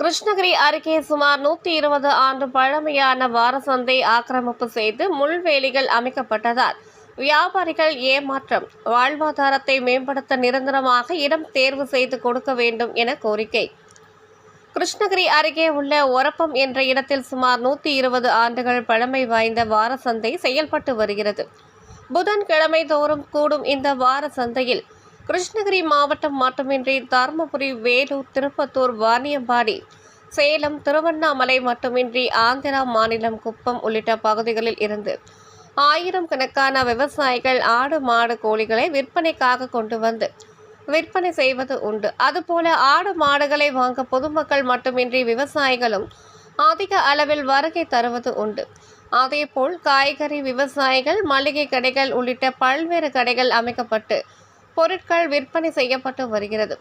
கிருஷ்ணகிரி அருகே சுமார் நூற்றி இருபது ஆண்டு பழமையான வாரசந்தை ஆக்கிரமிப்பு செய்து முள்வேலிகள் அமைக்கப்பட்டதால் வியாபாரிகள் ஏமாற்றம் வாழ்வாதாரத்தை மேம்படுத்த நிரந்தரமாக இடம் தேர்வு செய்து கொடுக்க வேண்டும் என கோரிக்கை. கிருஷ்ணகிரி அருகே உள்ள ஒரப்பம் என்ற இடத்தில் சுமார் நூற்றி இருபது ஆண்டுகள் பழமை வாய்ந்த வாரசந்தை செயல்பட்டு வருகிறது. புதன்கிழமை தோறும் கூடும் இந்த வார சந்தையில் கிருஷ்ணகிரி மாவட்டம் மட்டுமின்றி தருமபுரி வேலூர் திருப்பத்தூர் வாணியம்பாடி சேலம் திருவண்ணாமலை மட்டுமின்றி ஆந்திரா மாநிலம் குப்பம் உள்ளிட்ட பகுதிகளில் இருந்து ஆயிரம் கணக்கான விவசாயிகள் ஆடு மாடு கோழிகளை விற்பனைக்காக கொண்டு வந்து விற்பனை செய்வது உண்டு. அதுபோல ஆடு மாடுகளை வாங்க பொதுமக்கள் மட்டுமின்றி விவசாயிகளும் அதிக அளவில் வருகை தருவது உண்டு. அதேபோல் காய்கறி விவசாயிகள் மளிகை கடைகள் உள்ளிட்ட பல்வேறு கடைகள் அமைக்கப்பட்டு பொருட்கள் விற்பனை செய்யப்பட்டு வருகிறது.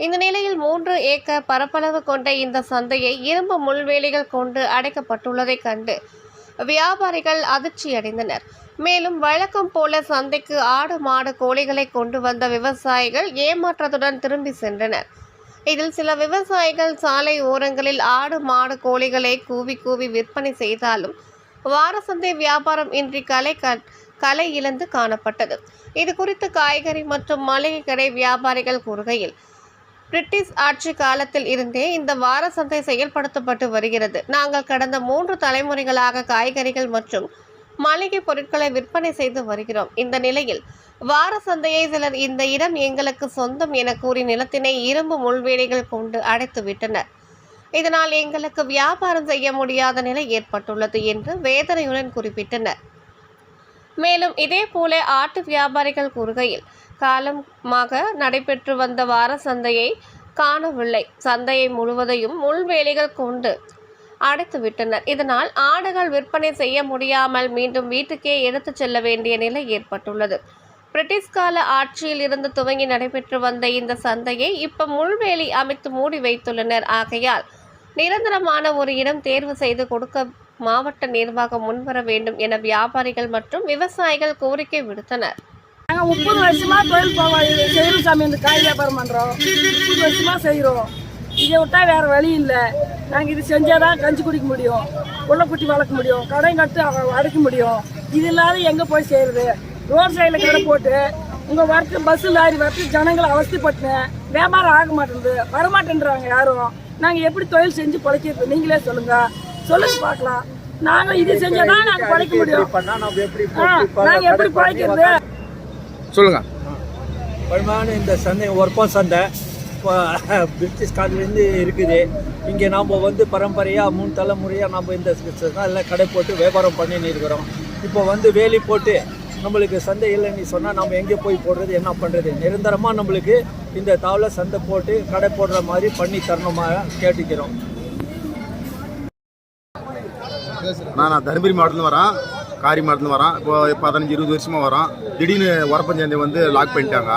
இந்த நிலையில் மூன்று ஏக்கர் பரப்பளவு கொண்ட இந்த சந்தையை இரும்பு முள்வேலிகள் கொண்டு அடைக்கப்பட்டுள்ளதைக் கண்டு வியாபாரிகள் அதிர்ச்சியடைந்தனர் மேலும் வழக்கம் போல சந்தைக்கு ஆடு மாடு கோழிகளை கொண்டு வந்த விவசாயிகள் ஏமாற்றத்துடன் திரும்பி சென்றனர். இதில் சில விவசாயிகள் சாலை ஓரங்களில் ஆடு மாடு கோழிகளை கூவி கூவி விற்பனை செய்தாலும் வாரசந்தை வியாபாரம் இன்றி கலை க- கலை இழந்து காணப்பட்டது. இது குறித்து காய்கறி மற்றும் மளிகை கடை வியாபாரிகள் கூறுகையில் பிரிட்டிஷ் ஆட்சி காலத்தில் இருந்தே இந்த வார சந்தை செயல்படுத்தப்பட்டு வருகிறது. நாங்கள் கடந்த மூன்று தலைமுறைகளாக காய்கறிகள் மற்றும் மளிகை பொருட்களை விற்பனை செய்து வருகிறோம். இந்த நிலையில் வார சந்தையை சிலர் இந்த இடம் எங்களுக்கு சொந்தம் என கூறி நிலத்தினை இரும்பு முள்வேலிகள் கொண்டு அடைத்து விட்டனர். இதனால் எங்களுக்கு வியாபாரம் செய்ய முடியாத நிலை ஏற்பட்டுள்ளது என்று வேதனையுடன் குறிப்பிட்டனர். மேலும் இதேபோல ஆட்டு வியாபாரிகள் கூறுகையில் காலமாக நடைபெற்று வந்த வார சந்தையை காணவில்லை. சந்தையை முழுவதையும் முள்வேலிகள் கொண்டு அடைத்து விட்டனர் இதனால் ஆடுகள் விற்பனை செய்ய முடியாமல் மீண்டும் வீட்டுக்கே எடுத்துச் செல்ல வேண்டிய நிலை ஏற்பட்டுள்ளது. பிரிட்டிஷ் கால ஆட்சியில் இருந்து துவங்கி நடைபெற்று வந்த இந்த சந்தையை இப்ப முள்வேலி அமைத்து மூடி வைத்துள்ளனர். ஆகையால் நிரந்தரமான ஒரு இடம் தேர்வு செய்து கொடுக்க மாவட்ட நிர்வாகம் முன்வர வேண்டும் என வியாபாரிகள் மற்றும் விவசாயிகள் கோரிக்கை விடுத்தனர். நாங்கள் முப்பது வருஷமா தொழில் போவோம். இது செய்கிறோம் சாமி இந்த காய் வியாபாரம் பண்ணுறோம் முப்பது வருஷமா செய்கிறோம் இதை விட்டால் வேறு வழி இல்லை. நாங்கள் இது செஞ்சால் தான் கஞ்சி குடிக்க முடியும். உள்ள குட்டி வளர்க்க முடியும். கடை கட்டு அடைக்க முடியும். இது இல்லாத எங்கே போய் செய்கிறது ரோட் சைடில் கடை போட்டு உங்கள் வரத்து பஸ்ஸு லாரி வரத்து ஜனங்களை அவஸ்திப்பட்டேன் வியாபாரம் ஆக மாட்டேங்குது வரமாட்டேன்றாங்க யாரும். நாங்கள் எப்படி தொழில் செஞ்சு பிழைக்கிறது நீங்களே சொல்லுங்கள் சொல்லுங்கள் பார்க்கலாம். நாங்கள் இது செஞ்சால் தான் நாங்கள் பிழைக்க முடியும். பண்ணா நம்ம எப்படி பிழைக்கிறது? சொல்லுங்க. பழமையான இந்த சந்தை ஒர்ப்பம் சந்தை இப்போ பிரிட்டிஷ் காலத்துலேருந்து இருக்குது. இங்கே நாம் வந்து பரம்பரையாக மூணு தலைமுறையாக நம்ம இந்த சந்தையில் கடை போட்டு வியாபாரம் பண்ணின்னு இருக்கிறோம். இப்போ வந்து வேலி போட்டு நம்மளுக்கு சந்தை இல்லைன்னு சொன்னால் நம்ம எங்கே போய் போடுறது என்ன பண்ணுறது நிரந்தரமாக நம்மளுக்கு இந்த தாவல சந்தை போட்டு கடை போடுற மாதிரி பண்ணி தரணுமாக கேட்டுக்கிறோம். நான் தருமபுரி மாவட்டத்துலேருந்து வரேன். காரி மாவட்டத்துலேருந்து வரேன். இப்போ பதினஞ்சு இருபது வருஷமாக வரோம் திடீர்னு உரப்பஞ்சந்தை வந்து லாக் பண்ணிட்டாங்க.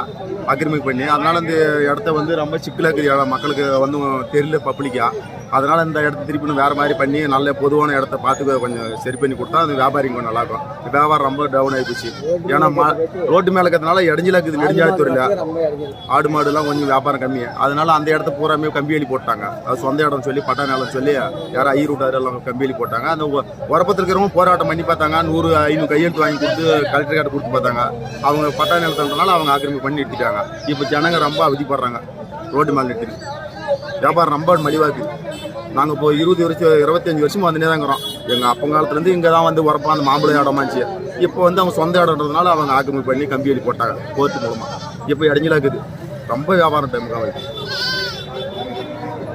அக்ரிமெண்ட் பண்ணி. அதனால் இந்த இடத்த வந்து ரொம்ப சிக்கலாக இருக்குது மக்களுக்கு வந்து தெரியல பப்ளிக்காக அதனால் இந்த இடத்த திருப்பி வேறு மாதிரி பண்ணி நல்ல பொதுவான இடத்த பார்த்து கொஞ்சம் சரி பண்ணி கொடுத்தா அது வியாபாரிங்க கொஞ்சம் நல்லாயிருக்கும். வியாபாரம் ரொம்ப டவுன் ஆகிப்போச்சு ஏன்னா மா ரோட்டு மேலே இருக்கிறதுனால இடைஞ்சலாக இருக்குது நெடுஞ்சாலைத்துறையில். ஆடு மாடுலாம் கொஞ்சம் வியாபாரம் கம்மி. அதனால அந்த இடத்த பூராமே கம்பி கம்பிவேலி போட்டாங்க. அது சொந்த இடம் சொல்லி பட்டா நிலம் சொல்லி யாரும் ஐ விட்டாரு எல்லாம் கம்பிவேலி போட்டாங்க. அந்த உரப்பத்தில் இருக்கிறவங்க போராட்டம் பண்ணி பார்த்தாங்க. ஒரு ஐநூறு கையெழுத்து வாங்கி கொடுத்து கலெக்டர் கார்டு கொடுத்து பார்த்தாங்க. அவங்க பட்டா நிலத்தினால அவங்க ஆக்கிரமிப்பு பண்ணி எடுத்துட்டாங்க. இப்போ ஜனங்க ரொம்ப அவதிப்படுறாங்க. ரோட்டு மேலே நிறுத்தி வியாபாரம் ரொம்ப மலிவாக இருக்குது நாங்கள் இப்போ இருபது வருஷம் இருபத்தஞ்சி வருஷமாக வந்துனே தான் இருக்கிறோம். எங்கள் அப்போ காலத்துலேருந்து இங்கே தான் வந்து உரப்பா அந்த மாம்பழம் இடமாச்சு இப்போ வந்து அவங்க சொந்த இடம்ன்றதுனால அவங்க ஆக்கிரமிப்பு பண்ணி கம்பி அடி போட்டாங்க கோர்ட்டு மூலமாக இப்போ இடைஞ்சலாக்குது ரொம்ப வியாபாரம் டைமுக்காக இருக்குது